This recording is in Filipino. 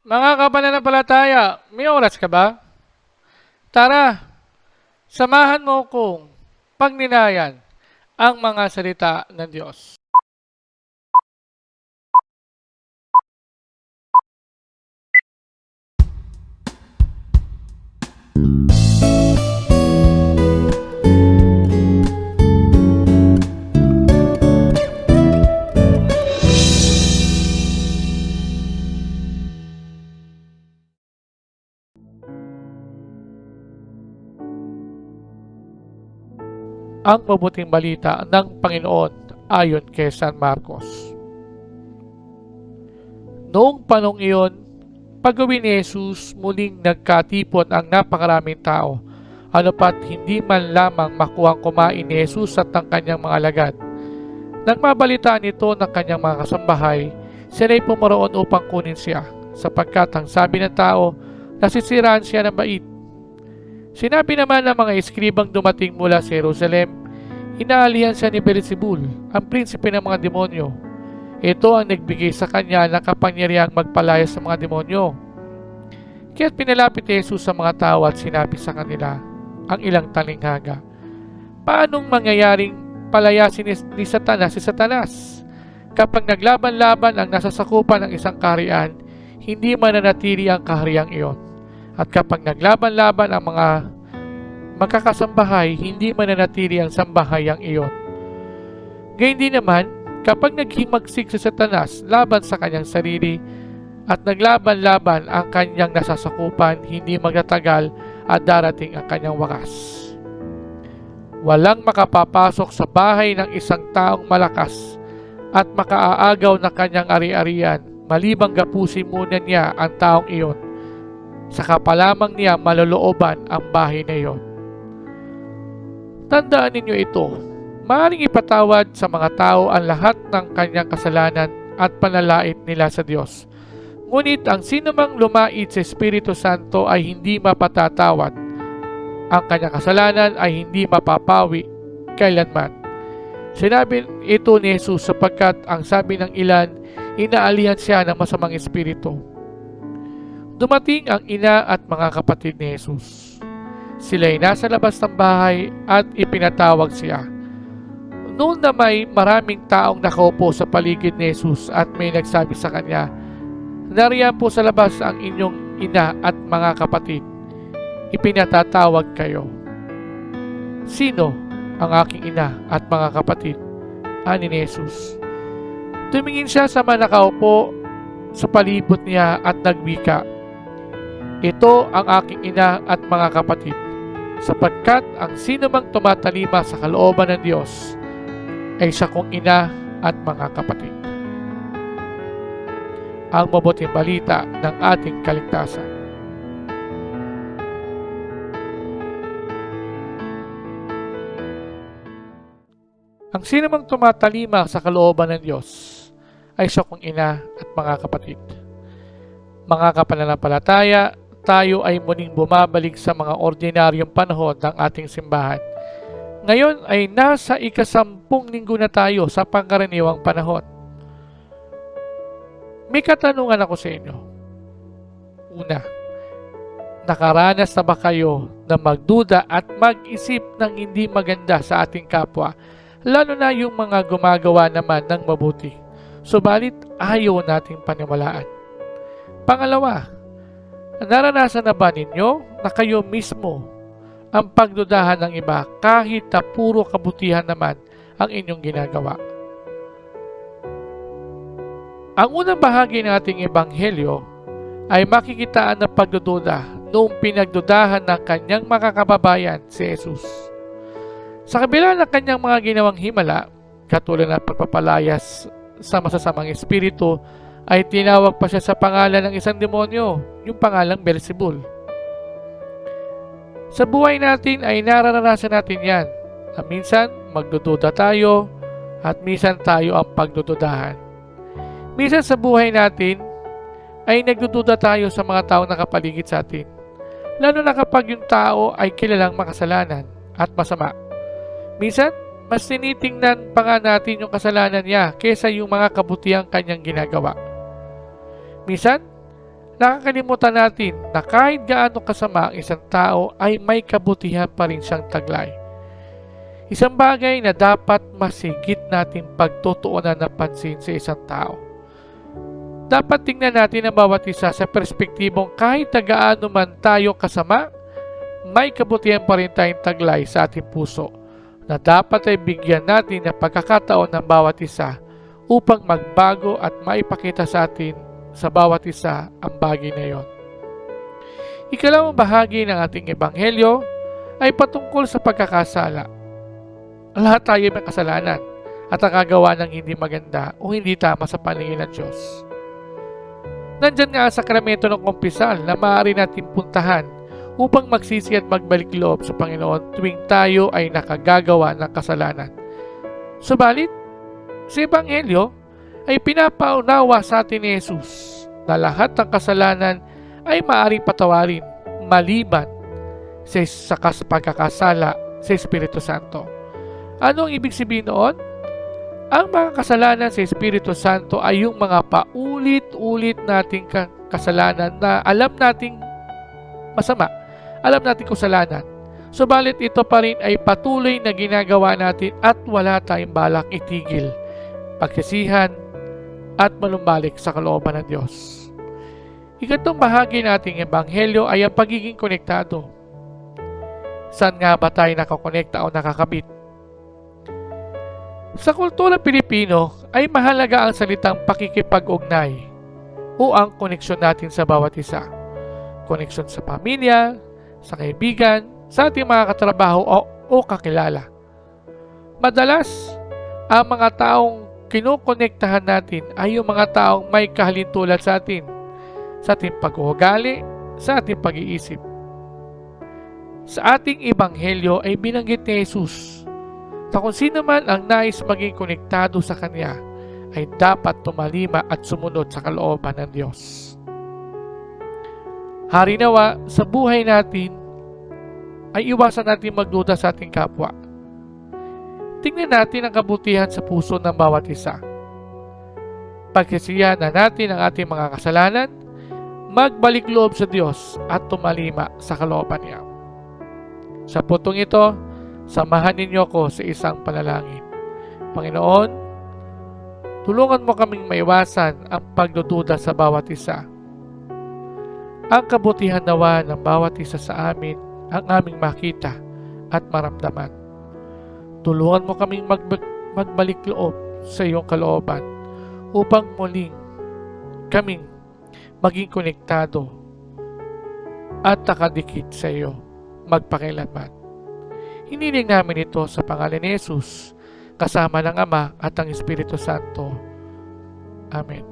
Mga kapananampalataya, may oras ka ba? Tara, samahan mo kong pagninayan ang mga salita ng Diyos. Ang mabuting balita ng Panginoon ayon kay San Marcos. Noong panong iyon, pag-uwi ni Jesus, muling nagkatipon ang napakaraming tao. Ano pat hindi man lamang makuhang kumain ni Jesus at ang kanyang mga alagad. Nang mabalitaan ito ng kanyang mga kasambahay, sila'y pumaroon upang kunin siya, sapagkat ang sabi ng tao, nasisiraan siya ng bait. Sinabi naman ng mga eskribang dumating mula sa Jerusalem, inaalihan siya ni Beelzebul, ang prinsipe ng mga demonyo. Ito ang nagbigay sa kanya ng kapangyarihang magpalaya sa mga demonyo. Kaya't pinalapit ni Jesus sa mga tao at sinabi sa kanila ang ilang talinghaga. Paanong mangyayaring palayasin ni, ni Satanas si Satanas? Kapag naglaban-laban ang nasasakupan ng isang kaharian, hindi mananatili ang kahariang iyon. At kapag naglaban-laban ang mga magkakasambahay, hindi mananatili ang sambahayang iyon. Gayun din naman, kapag naghimagsik si Satanas laban sa kanyang sarili at naglaban-laban ang kanyang nasasakupan, hindi magtatagal at darating ang kanyang wakas. Walang makapapasok sa bahay ng isang taong malakas at makaaagaw ng kanyang ari-arian, malibang gapusin muna niya ang taong iyon. Saka pa lamang niya malolooban ang bahay na iyon. Tandaan ninyo ito, maaaring ipatawad sa mga tao ang lahat ng kanyang kasalanan at panalait nila sa Diyos. Ngunit ang sinumang lumait sa Espiritu Santo ay hindi mapatatawad. Ang kanyang kasalanan ay hindi mapapawi kailanman. Sinabi ito ni Jesus sapagkat ang sabi ng ilan, inaalihan siya ng masamang espiritu. Dumating ang ina at mga kapatid ni Jesus. Sila'y nasa labas ng bahay at ipinatawag siya. Noon na may maraming taong nakaupo sa paligid ni Jesus at may nagsabi sa kanya, Nariyan po sa labas ang inyong ina at mga kapatid. Ipinatatawag kayo. Sino ang aking ina at mga kapatid? Ani ni Jesus. Tumingin siya sa mga nakaupo sa palibot niya at nagwika, Ito ang aking ina at mga kapatid sapagkat ang sino mang tumatalima sa kalooban ng Diyos ay siya kong ina at mga kapatid. Ang mabuting balita ng ating kaligtasan. Ang sino mang tumatalima sa kalooban ng Diyos ay siya kong ina at mga kapatid. Mga kapananampalataya, tayo ay muling bumabalik sa mga ordinaryong panahon ng ating simbahan. Ngayon ay nasa ikasampung linggo na tayo sa pangkaraniwang panahon. May katanungan ako sa inyo. Una, nakaranas na ba kayo na magduda at mag-isip ng hindi maganda sa ating kapwa, lalo na yung mga gumagawa naman ng mabuti, subalit ayaw nating paniwalaan? Pangalawa, Naranasan na ba ninyo na kayo mismo ang pagdudahan ng iba kahit na puro kabutihan naman ang inyong ginagawa? Ang unang bahagi ng ating ebanghelyo ay makikitaan ng pagdududa noong pinagdudahan ng kanyang mga kababayan si Jesus. Sa kabila ng kanyang mga ginawang himala, katulad ng pagpapalayas sa masasamang espiritu, ay tinawag pa siya sa pangalan ng isang demonyo, yung pangalang Beelzebul. Sa buhay natin ay nararanasan natin yan na minsan magdududa tayo at minsan tayo ang pagdududahan. Minsan sa buhay natin ay nagdududa tayo sa mga taong nakapaligid sa atin. Lalo na kapag yung tao ay kilalang makasalanan at masama. Minsan, mas tinitingnan pa nga natin yung kasalanan niya kaysa yung mga kabutihang kanyang ginagawa. Minsan, nakakalimutan natin na kahit gaano kasama ang isang tao ay may kabutihan pa rin siyang taglay. Isang bagay na dapat masigit natin pagtutuunan ng pansin sa isang tao. Dapat tingnan natin ang bawat isa sa perspektibong kahit na gaano man tayo kasama, may kabutihan pa rin tayong taglay sa ating puso na dapat ay bigyan natin ng pagkakataon ng bawat isa upang magbago at maipakita sa atin sa bawat isa ang bagay na iyon. Ikalawang bahagi ng ating ebanghelyo ay patungkol sa pagkakasala. Lahat tayo may kasalanan at nakagawa ng hindi maganda o hindi tama sa paningin ng Diyos. Nandyan nga ang sakramento ng kumpisal na maaari natin puntahan upang magsisi at magbalik loob sa Panginoon tuwing tayo ay nakagagawa ng kasalanan. Subalit, sa Ebanghelyo ay pinapaunawa sa atin ni Jesus na lahat ng kasalanan ay maaaring patawarin maliban sa, sa kas- pagkakasala sa Espiritu Santo. Ano ang ibig sabihin noon? Ang mga kasalanan sa Espiritu Santo ay yung mga paulit-ulit nating ka- kasalanan na alam nating masama, alam nating kasalanan. Subalit ito pa rin ay patuloy na ginagawa natin at wala tayong balak itigil, pagsisihan, at manumbalik sa kalooban ng Diyos. Ikatong bahagi nating ebanghelyo ay ang pagiging konektado. Saan nga ba tayo nakakonekta o nakakabit? Sa kultura Pilipino ay mahalaga ang salitang pakikipag-ugnay o ang koneksyon natin sa bawat isa. Koneksyon sa pamilya, sa kaibigan, sa ating mga katrabaho o, o kakilala. Madalas, ang mga taong kinokonektahan natin ay yung mga taong may kahalintulad sa atin, sa ating pag-uugali, sa ating pag-iisip. Sa ating ebanghelyo ay binanggit ni Jesus na kung sino man ang nais maging konektado sa Kanya ay dapat tumalima at sumunod sa kalooban ng Diyos. Hari nawa, sa buhay natin ay iwasan natin magduda sa ating kapwa. Tingnan natin ang kabutihan sa puso ng bawat isa. Pagkasiyahan na natin ang ating mga kasalanan, magbalik loob sa Diyos at tumalima sa kalooban niya. Sa putong ito, samahan ninyo ko sa isang panalangin. Panginoon, tulungan mo kaming maiwasan ang pagdududa sa bawat isa. Ang kabutihan nawa ng bawat isa sa amin ang aming makita at maramdaman. Tulungan mo kaming magba- magbalik loob sa iyong kalooban upang muling kaming maging konektado at nakadikit sa iyo magpakilanman. Hiniling namin ito sa pangalan ni Jesus kasama ng Ama at ang Espiritu Santo. Amen.